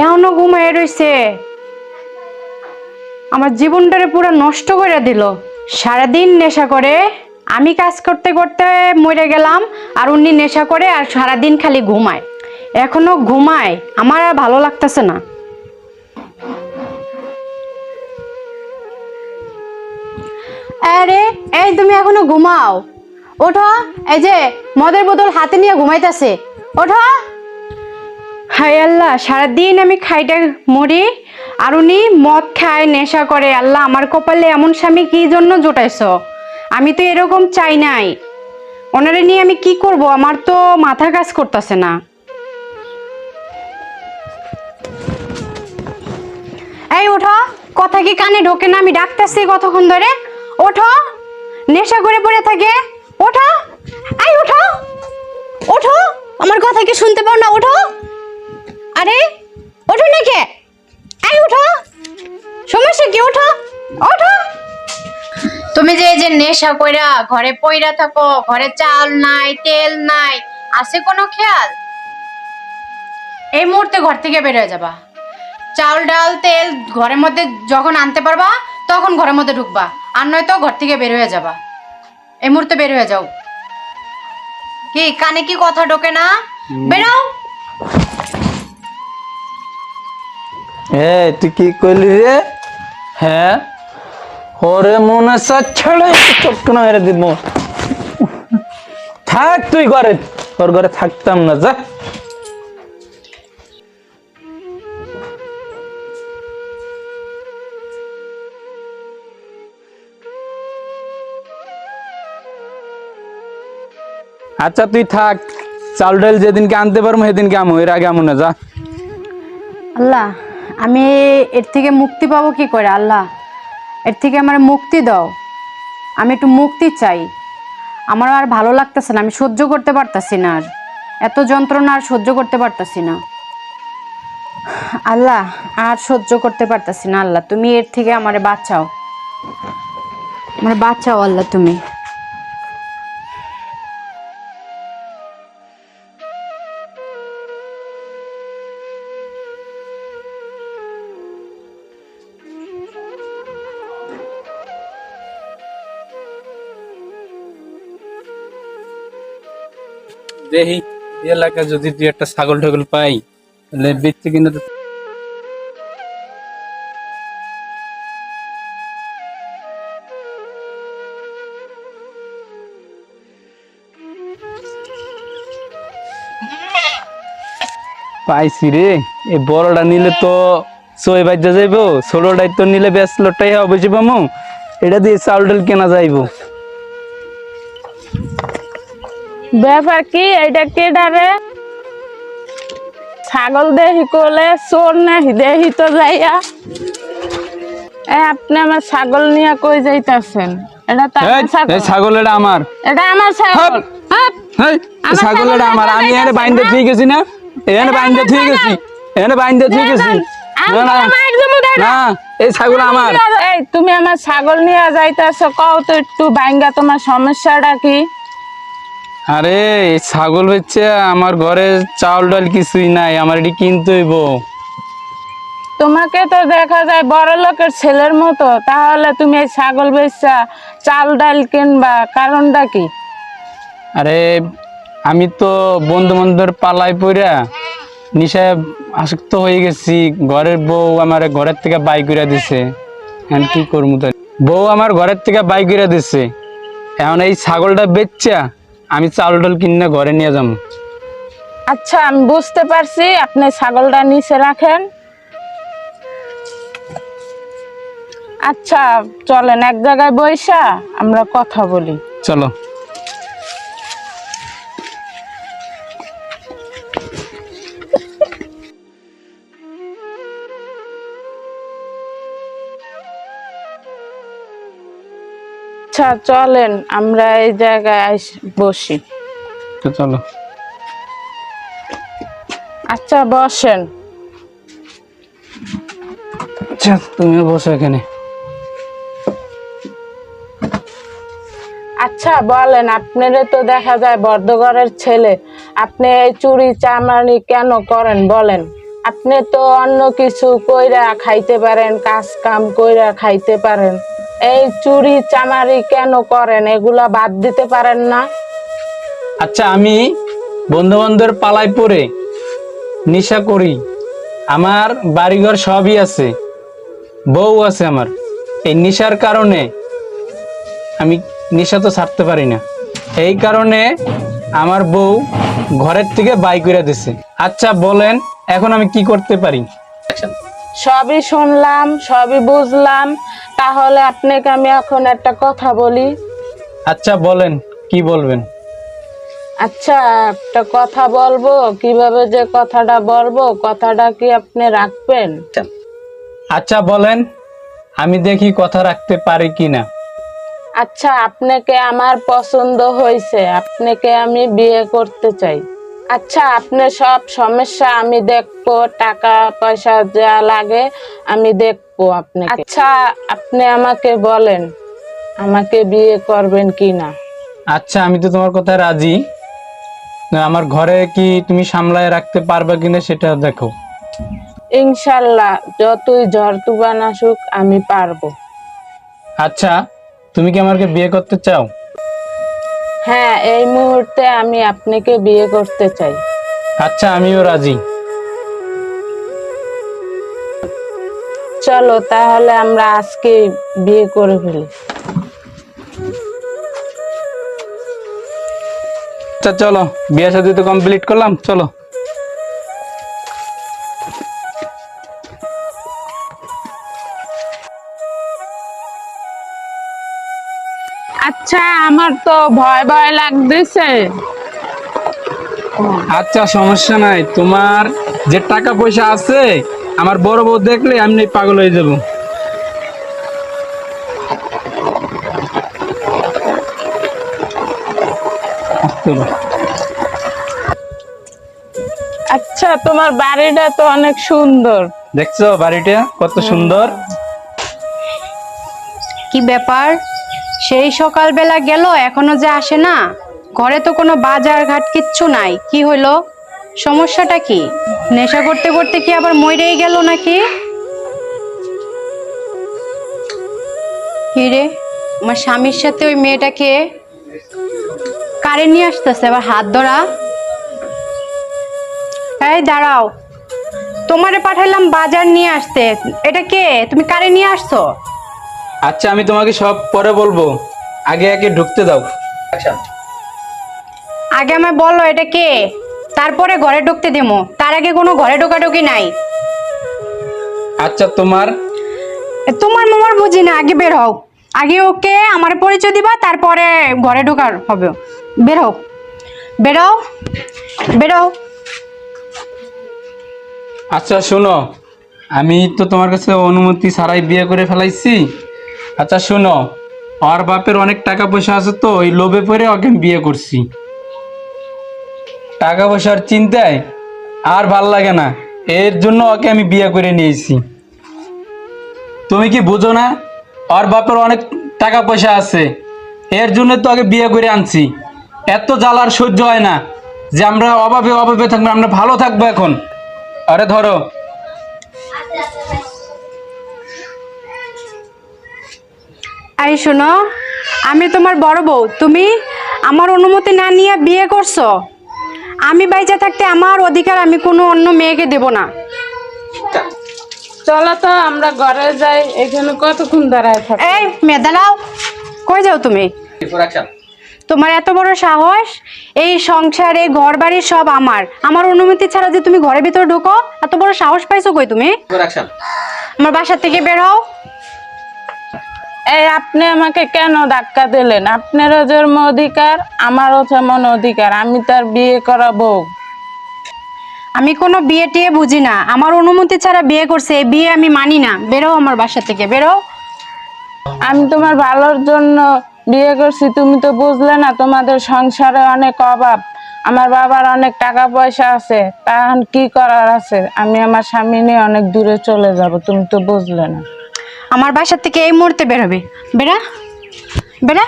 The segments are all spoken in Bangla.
এখনও ঘুমায় রইছে আমার জীবনটারে পুরো নষ্ট করে দিল। সারাদিন নেশা করে, আমি কাজ করতে করতে মরে গেলাম, আর উনি নেশা করে আর সারাদিন খালি ঘুমায়। এখনও ঘুমায়, আমার আর ভালো লাগতেছে না। আরে, এই তুমি এখনও ঘুমাও। ওঠো এই যে মদের বোতল হাতে নিয়ে ঘুমাইতেছে। ওঠো। হাই আল্লাহ সারাদিন আমি খাইটা মরি। আর উনি মদ খায় নেশা করে। আল্লাহ আমার কপালে এমন স্বামী কি জন্য জোটাইছ? আমি তো এরকম চাই নাই। ওনারে নিয়ে আমি কি করব? আমার তো মাথা কাজ করতেছে না। এই ওঠো কথা কি কানে ঢোকে না? আমি ডাকতেছি কতক্ষণ ধরে। ওঠো নেশা করে পড়ে থাকে। ওঠো। এই ওঠো। ওঠো। আমার কথা কি শুনতে পাও না? ওঠো। আরে, ওঠো এই উঠো সমস্যা কি? ওঠো। ওঠো। তুমি যে এই যে নেশা কইরা ঘরে পইরা থাকো, ঘরে চাল নাই, তেল নাই, আছে কোনো খেয়াল? এই মুহূর্তে ঘর থেকে বের হয়ে যাবা। চাল, ডাল, তেল ঘরের মধ্যে যখন আনতে পারবা, তখন ঘরের মধ্যে ঢুকবা। আর নয়তো ঘর থেকে বের হয়ে যাবা। এই মুহূর্তে বের হয়ে যাও। কি কানে কি কথা ঢোকে না? বেরাও। এ তুই কি করলি রে? হ্যাঁ? ওরে মনে ছেড়ে চটকনা মেরে দিব। থাক তুই ঘরে তোর ঘরে থাকতাম না যা। আচ্ছা তুই থাক। চাল ডাল যেদিনকে আনতে পারব, সেদিনকে আমো। এর আগে আমো যা। আল্লাহ, আমি এর থেকে মুক্তি পাবো কি করে, আল্লাহ? এর থেকে আমার মুক্তি দাও। আমি একটু মুক্তি চাই। আমার আর ভালো লাগতেছে না, আমি সহ্য করতে পারতাছি না আর। এত যন্ত্রণা আর সহ্য করতে পারতাছি না। আল্লাহ, আর সহ্য করতে পারতাছি না, আল্লাহ। তুমি এর থেকে আমারে বাঁচাও। আমার বাঁচাও, আল্লাহ, তুমি। এই এলাকায় যদি দুই একটা ছাগল ঠাগল পাই, তাহলে বেচতে কিনা পাইছি রে। এই বড়টা নিলে তো সই বাজ্যা যাইব ষোলোটাই তো নিলে বেশ লোটাই হবে যে পামো এটা দিয়ে চাউল ডাল কেনা যাইব। ব্যাপার কি এটা কে ডারে ছাগল দেহি কোলে চোর নাহি দেহি তো যাইয়া। এ আপনি আমার ছাগল নিয়ে কই যাইতাছেন? এটা তো এই, ছাগল। এটা আমার। এটা আমার ছাগল। এই আমার ছাগল এটা আমার। আমি এখানে বাইন্দে না। ঠিক গেছি না? এখানে বাইন্দে ঠিক গেছি এখানে বাইন্দে ঠিক গেছি না না। না। এই ছাগল আমার। এই তুমি আমার ছাগল নিয়ে যাইতাছ কও তো একটু ভাঙ্গা তোমার সমস্যাটা কি? আরে ছাগল হচ্ছে আমার ঘরে চাউল ডাল কিছুই নাই আমার এটি কিনতে হইব। তোমাকে তো দেখা যায় বড় লোকের ছেলের মতো তাহলে তুমি এই ছাগল বেচা চাল ডাল কিনবা কারণটা কি? আরে আমি তো বন্ধু বান্ধবের পালাই পড়া নিশায় আসক্ত হয়ে গেছি ঘরের বউ আমার ঘরের থেকে বাই করে দিছে। এখন কি করব বউ আমার ঘরের থেকে বাই করে দিছে। এখন এই ছাগলটা বেচছা আমি চাউল ডাল কিনে ঘরে নিয়ে যাব আচ্ছা আমি বুঝতে পারছি আপনি ছাগলটা নিচে রাখেন। আচ্ছা চলেন এক জায়গায় বৈশা আমরা কথা বলি। চলো। আচ্ছা চলেন আমরা এই জায়গায় বসি। তো চলো। আচ্ছা বসেন। আচ্ছা তুমি বসো এখানে। আচ্ছা বলেন আপনারে তো দেখা যায় বর্ধগড়ের ছেলে। আপনি এই চুরি চামারি কেন করেন বলেন। আপনি তো অন্য কিছু কইরা খাইতে পারেন কাজ কাম কইরা খাইতে পারেন। এই চুরি চামারি কেন করেন? এগুলা বাদ দিতে পারেন না? আচ্ছা আমি বন্ধু বান্ধবের পালায় পড়ে নেশা করি। আমার বাড়িঘর সবই আছে। বউ আছে আমার। এই নেশার কারণে আমি নেশা তো ছাড়তে পারি না। এই কারণে আমার বউ ঘরের থেকে বাই করে দিছে। আচ্ছা বলেন, এখন আমি কি করতে পারি? সবই শুনলাম সবই বুঝলাম। তাহলে আপনাকে আমি এখন একটা কথা বলি। আচ্ছা বলেন কি বলবেন? আচ্ছা একটা কথা বলব কীভাবে যে কথাটা বলব কথাটা কি আপনি রাখবেন? আচ্ছা বলেন আমি দেখি কথা রাখতে পারি কি না আচ্ছা আপনাকে আমার পছন্দ হয়েছে আপনাকে আমি বিয়ে করতে চাই। আচ্ছা আপনার সব সমস্যা আমি দেখব টাকা পয়সা যা লাগে আমি দেখব আপনাকে। আচ্ছা আপনি আমাকে বলেন আমাকে বিয়ে করবেন কি না আচ্ছা আমি তো তোমার কথা রাজি। আমার ঘরে কি তুমি সামলায় রাখতে পারবে কিনা সেটা দেখো। ইনশাল্লাহ যতই ঝড় তুফান আসুক আমি পারব। আচ্ছা তুমি কি আমাকে বিয়ে করতে চাও? হ্যাঁ এই মুহূর্তে আমি আপনাকে বিয়ে করতে চাই। আচ্ছা আমিও রাজি। চলো তাহলে আমরা আজকে বিয়ে করে ফেলি। আচ্ছা চলো বিয়ে সাথে তো কমপ্লিট করলাম চলো। আচ্ছা আমার তো ভয় ভয় লাগতেছে। আচ্ছা সমস্যা নাই। তোমার যে টাকা পয়সা আছে আমার বড় বউ দেখলে আমি পাগল হয়ে যাব। আচ্ছা তোমার বাড়িটা তো অনেক সুন্দর। দেখছ বাড়িটা কত সুন্দর? কি ব্যাপার? সেই সকালবেলা গেল, এখনও যে আসে না। ঘরে তো কোনো বাজার ঘাট কিচ্ছু নাই। কি হইল? সমস্যাটা কি? নেশা করতে করতে কি আবার মরেই গেল নাকি? কি রে? আমার স্বামীর সাথে ওই মেয়েটাকে কারে নিয়ে আসতেছে? আবার হাত ধরা? এই দাঁড়াও। তোমারে পাঠাইলাম বাজার নিয়ে আসতে। এটা কে? তুমি কারে নিয়ে আসছো? আচ্ছা আমি তোমাকে সব পরে বলব। আগে আগে ঢুকতে দাও। আগে আমায় বলো এটা কে? তারপরে ঘরে ঢুকতে দেবো। তার আগে কোনো ঘরে ঢোকাঢুকি নাই। আচ্ছা তোমার? এ, তোমার মামার বুঝি না আগে বের হও। আগে ওকে আমার পরিচয় দিবা তারপরে ঘরে ঢোকার হবে। বের হও। বেরো বেরো আচ্ছা শোনো। আমি তো তোমার কাছে অনুমতি ছাড়াই বিয়ে করে ফেলাইছি। আচ্ছা শোনো। ওর বাপের অনেক টাকা পয়সা আছে তো, ওই লোভে পড়ে ওকে বিয়ে করছি। টাকা পয়সার চিন্তায় আর ভালো লাগে না। এর জন্য ওকে আমি বিয়ে করে নিয়েছি। তুমি কি বুঝো না? ওর বাপের অনেক টাকা পয়সা আছে। এর জন্য তো আগে বিয়ে করে আনছি। এত জ্বালার সহ্য হয় না যে আমরা অভাবে অভাবে থাকব, আমরা ভালো থাকব এখন। আরে ধরো। আই শোনো আমি তোমার বড় বউ তুমি আমার অনুমতি না নিয়ে বিয়ে করছ? আমি বাইচা থাকতে আমার অধিকার আমি কোনো অন্য মেয়েকে দেব না। চলো তো আমরা ঘরে যাই এখানে কতক্ষণ দাঁড়ায় থাকি এই মেয়ে দাঁড়াও। কই যাও তুমি? তোমার এত বড় সাহস? এই সংসারে ঘর বাড়ি সব আমার। আমার অনুমতি ছাড়া যে তুমি ঘরের ভিতরে ঢুকো এত বড় সাহস পাইছো কই তুমি? আমার বাসা থেকে বের হও। এই আপনি আমাকে কেন ধাক্কা দিলেন? আপনারও যেমন অধিকার আমারও তেমন অধিকার। আমি তার বিয়ে করা বউ আমি কোনো বিয়ে টিয়ে বুঝি না। আমার অনুমতি ছাড়া বিয়ে করছে এই বিয়ে আমি মানি না। বেরো আমার বাসা থেকে বেরো। আমি তোমার ভালোর জন্য বিয়ে করছি তুমি তো বুঝলে না তোমাদের সংসারে অনেক অভাব। আমার বাবার অনেক টাকা পয়সা আছে তখন কি করার আছে? আমি আমার স্বামী নিয়ে অনেক দূরে চলে যাব তুমি তো বুঝলে না। আমার বাসার থেকে এই মুহূর্তে বেরোবে বেড়া? বেড়া?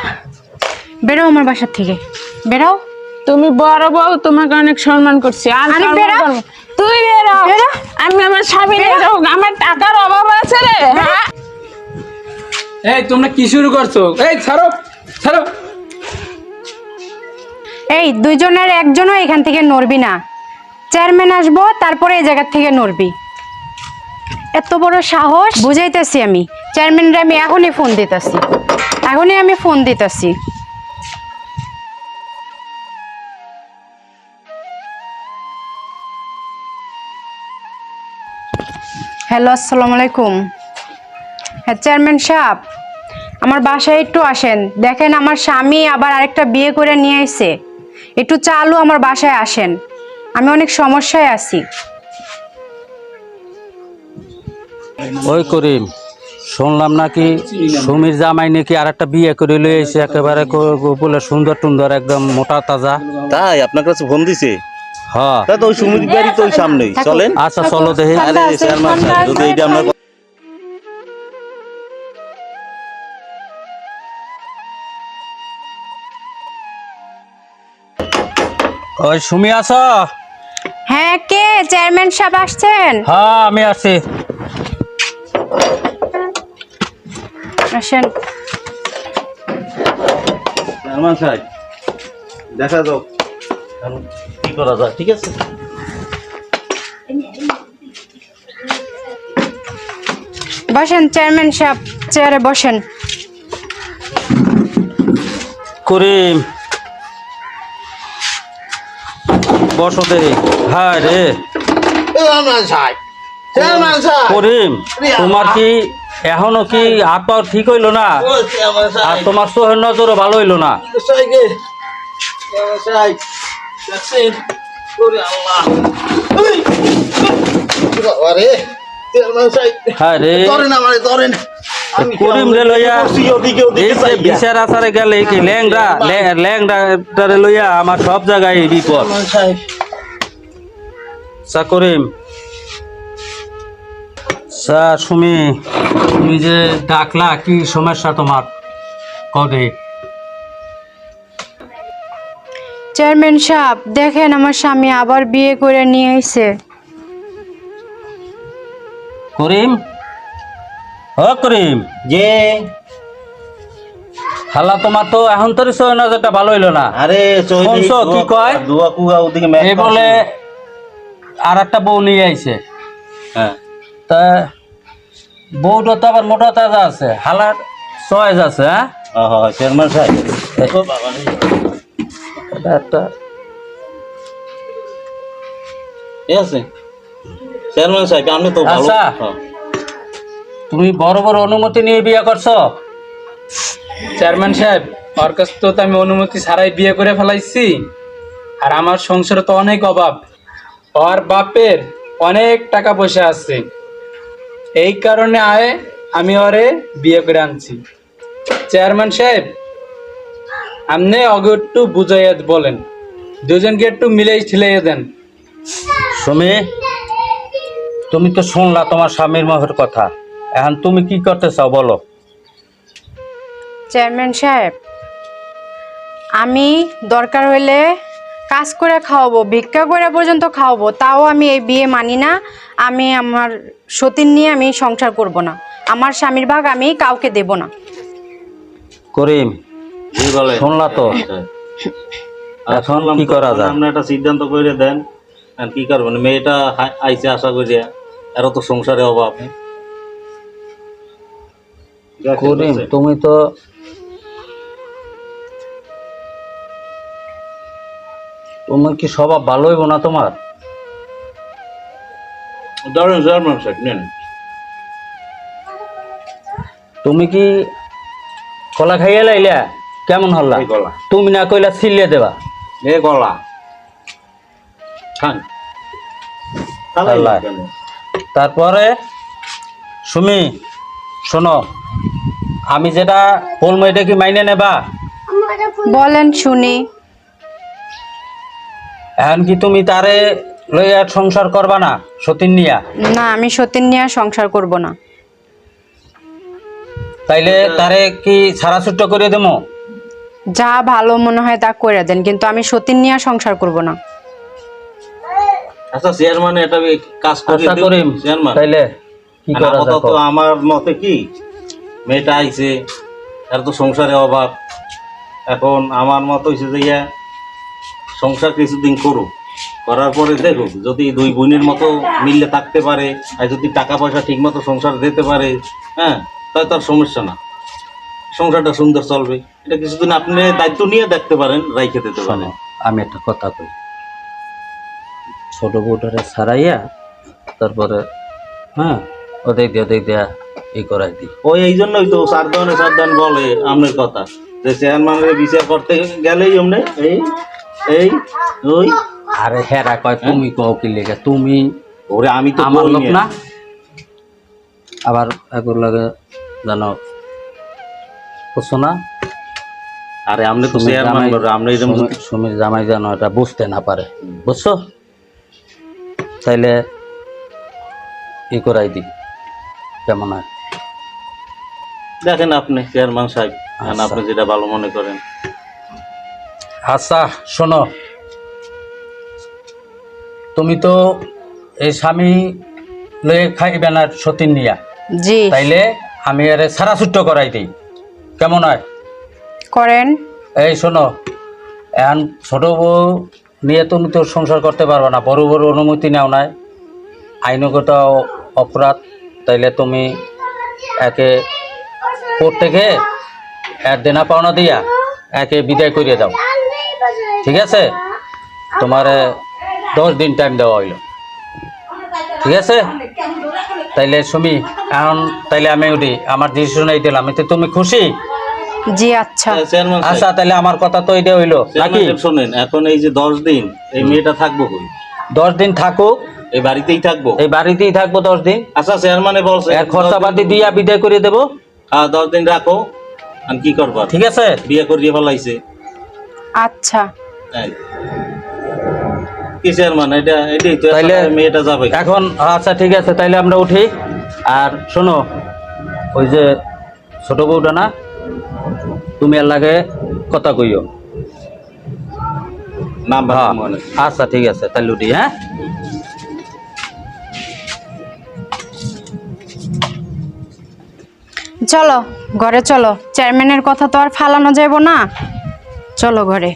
বেরো আমার বাসার থেকে। বেরো তুমি বড় বউ তোমাকে অনেক সম্মান করছি। আর আরে বেরো। তুই বেরো বেরো। আমি আমার স্বামী আমার টাকার অভাব আছে রে। হ্যাঁ এই তোমরা কি শুরু করছ? এই ছাড়ো ছাড়ো। এই দুইজনের একজনও এখান থেকে নড়বি না। চেয়ারম্যান আসব তারপরে এই জায়গা থেকে নড়বি। এত বড় সাহস? বুঝাইতেছি আমি। চেয়ারম্যানরা আমি এখনই ফোন দিতেছি। এখনই আমি ফোন দিতেছি। হ্যালো আসসালামু আলাইকুম। হ্যাঁ চেয়ারম্যান সাহেব, আমার বাসায় একটু আসেন। দেখেন আমার স্বামী আবার আরেকটা বিয়ে করে নিয়ে এসে একটু চালু আমার বাসায় আসেন। আমি অনেক সমস্যায় আছি। ওই করিম শুনলাম নাকি সুমির জামাই নাকি আর একটা বিয়ে করে এসে একেবারে বলে সুন্দর টুন্দর একদম মোটা তাজা। তাই আপনার কাছে ফোন দিছে? হ্যাঁ। তা তো ওই সুমির বাড়ি তো ওই সামনেই। চলেন। আচ্ছা চলো দেখি। আরে চেয়ারম্যান যদি এইটা আপনার ওই সুমি আছ? হ্যাঁ কে? চেয়ারম্যান সাহেব আসছেন? হ্যাঁ আমি আছি আসেন। চেয়ারম্যান সাহেব দেখা যাও এখন কি করা যায় ঠিক আছে? বসেন চেয়ারম্যান সাহেব চেয়ারে বসেন। করিম। বসো দেখি। হ্যাঁ রে। চেয়ারম্যান সাহেব করিম তোমার কি এখনও কি হাত পাও ঠিক হইল না? আর তোমার চোখের নজরও ভালো হইল না? হ্যাঁ করিম রে লইয়া বিচার গেলে কি ল্যাংড়াটারে লইয়া আমার সব জায়গায় বিপদ। সা করিম সা সুমি তুমি যে ডাকলা কি সমস্যা তোমার? কদে চেয়ারম্যান সাহেব দেখেন আমার স্বামী আবার বিয়ে করে নিয়ে এসে করিম? ও করিম যে হালা তোমার তো এখন তোর নজরটা ভালো হইল না। আরে শুনছো কি কয়? দুয়া কুয়া ওদিকে এই বলে আর একটা বউ নিয়ে আইছে। হ্যাঁ। তা বউটা তো আবার মোটা তাজা আছে হালার চয়েস আছে হ্যাঁ? চেয়ারম্যান সাহেব। একটা আছে। চেয়ারম্যান সাহেব আপনি তো ভালো। আচ্ছা। হ্যাঁ। তুমি বড় বড় অনুমতি নিয়ে বিয়ে করছ? চেয়ারম্যান সাহেব ওর কাছ তো আমি অনুমতি ছাড়াই বিয়ে করে ফেলাইছি। আর আমার সংসারে তো অনেক অভাব। ওর বাপের অনেক টাকা পয়সা আছে। এই কারণে আয় আমি ওরে বিয়ে করে আনছি। চেয়ারম্যান সাহেব আপনি অগে একটু বুঝাইয়া বলেন। দুজনকে একটু মিলাই ঠেলাইয়া দেন। সুমি তুমি তো শুনলা তোমার স্বামীর মুখের কথা। এখন তুমি কি করতে চাও বলো। চেয়ারম্যান সাহেব আমি দরকার হইলে কাজ করে খাওয়াবো ভিক্ষা করে পর্যন্ত খাওয়াবো তাও আমি এই বিয়ে মানি না। আমি আমার সতীন নিয়ে আমি সংসার করব না। আমার স্বামীর ভাগ আমি কাউকে দেব না। করিম শুনলা তো? এখন কি করা যায়? আপনি একটা সিদ্ধান্ত করে দেন আর কি করবেন? মেয়েটা আইছে আশা করিয়া এর তো সংসারে অভাব। করিম তুমি তো তোমার কি স্বভাব ভালো হইব না তোমার? ধরেন চেয়ারম্যান সাহেব নেন। তুমি কি কলা খাইয়া লাইলা? কেমন হল্লা? এই কলা। তুমি না কইলা ছিলিয়ে দেবা। এ গলা খান। আল্লাহ। তারপরে সুমি শোনো আমি যেটা বলব এটা কি মাইনে নেবা? বলেন শুনি এখন কি তুমি তারে লইয়া সংসার করবা না সতীন নিয়া? না আমি সতীন নিয়ে আর সংসার করব না। তাইলে তারে কি ছাড়া ছুট্ট করে দেবো যা ভালো মনে হয় তা করে দেন কিন্তু আমি সতীন নিয়ে সংসার করব না। আচ্ছা চেয়ারম্যান এটা কাজ করে আশা করিম। চেয়ারম্যান তাইলে কি আর করা যায় কও? আমার মতে কি মেয়েটা আইছে এর তো সংসারে অভাব। এখন আমার মত হইছে যে ইয়া সংসার কিছুদিন করুক করার পরে দেখুক যদি দুই বোনের মতো মিললে থাকতে পারে আর যদি টাকা পয়সা ঠিক মতো সংসার দিতে পারে হ্যাঁ তাহলে তার সমস্যা না। সংসারটা সুন্দর চলবে। এটা কিছুদিন আপনি দায়িত্ব নিয়ে দেখতে পারেন রাইখে দিতে পারেন। আমি একটা কথা কই। ছোট বউটারে ছাড়াইয়া তারপরে হ্যাঁ ওদের দিয়ে ওদের দিয়া এই করাই দিই। ওই এই জন্যই তো সাবধানে সাবধান বলে আপনার কথা। যে চেয়ারম্যানের বিচার করতে গেলেই অমনে এই এই ওই আরে হেরা কয় তুমি কও কি লেগে? তুমি ওরে আমি তো আমার লোক না? আবার এগুর লাগে জানো বুঝছ না? আরে আপনি তো সুমির চেয়ারম্যান বড় আপনি এরকম সুমির- জামাই যেন এটা বুঝতে না পারে বুঝছ? তাইলে ই করাই দি কেমন হয়? দেখেন আপনি চেয়ারম্যান সাহেব আচ্ছা। আপনি যেটা ভালো মনে করেন। আচ্ছা শোনো। তুমি তো এই স্বামী লয়ে খাইবে না সতীন নিয়া। জি। তাইলে আমি আরে সারা ছুট্ট করাই দিই। কেমন হয়? করেন। এই শোনো এখন ছোট বউ নিয়ে তুমি তো সংসার করতে পারবে না বড় বড় অনুমতি নেও নাই। আইনগত অপরাধ তাইলে তুমি একে কোর্ট থেকে এক দেনা পাওনা দিয়া একে বিদায় করিয়ে দাও। ঠিক আছে? তোমার দশ দিন টাইম দেওয়া হইল। ঠিক আছে? তাইলে সুমি এখন তাইলে আমি উঠি। আমার ডিসিশন এই দিলাম। এতে তুমি খুশি? জি আচ্ছা। আচ্ছা সাহেব। তাহলে আমার কথা তো এটা হইল। নাকি? শোনেন এখন এই যে দশ দিন এই মেয়েটা থাকব কই? দশ দিন থাকুক। এই বাড়িতেই থাকব? এই বাড়িতেই থাকব দশ দিন। আচ্ছা চেয়ারম্যানে বলছে। এর খরচাপাতি দিয়া বিদায় করে দেবো। হ্যাঁ দশ দিন রাখো। আর কি করবার? ঠিক আছে? বিয়ে করিয়ে ফেলাইছে। আচ্ছা। এই। কি চেয়ারম্যান এটা এটাই তো তাইলে মেয়েটা যাবে। এখন আচ্ছা ঠিক আছে তাইলে আমরা উঠি। আর শোনো ওই যে ছোট বউটা না তুমি এর লাগে কথা কইও। নাম্বার হ্যাঁ। মনে আচ্ছা ঠিক আছে তাহলে উঠি হ্যাঁ? চলো ঘরে চলো। চেয়ারম্যানের কথা তো আর ফালানো যাইব না। চলো ঘরে।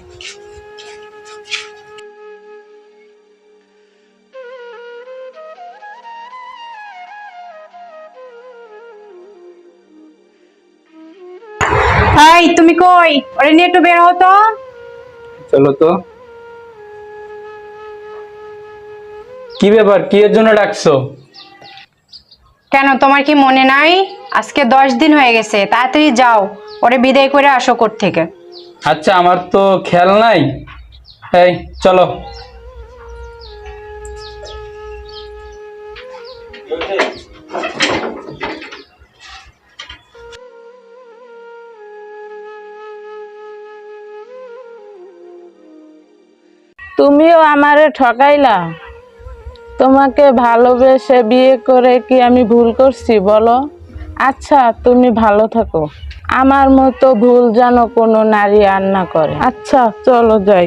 এই তুমি কই? ওরে নিয়ে একটু বের হতো চলো তো। কি ব্যাপার? কি এর জন্য ডাকছো? কেন তোমার কি মনে নাই? আজকে দশ দিন হয়ে গেছে তাড়াতাড়ি যাও। ওরে বিদায় করে আসো কোর থেকে আচ্ছা আমার তো খেয়াল নাই। এই, চলো। তুমিও আমারে ঠকাইলা? তোমাকে ভালোবেসে বিয়ে করে কি আমি ভুল করছি, বলো? আচ্ছা তুমি ভালো থাকো। আমার মতো ভুল যেন কোনো নারী আর না করে। আচ্ছা চলো যাই।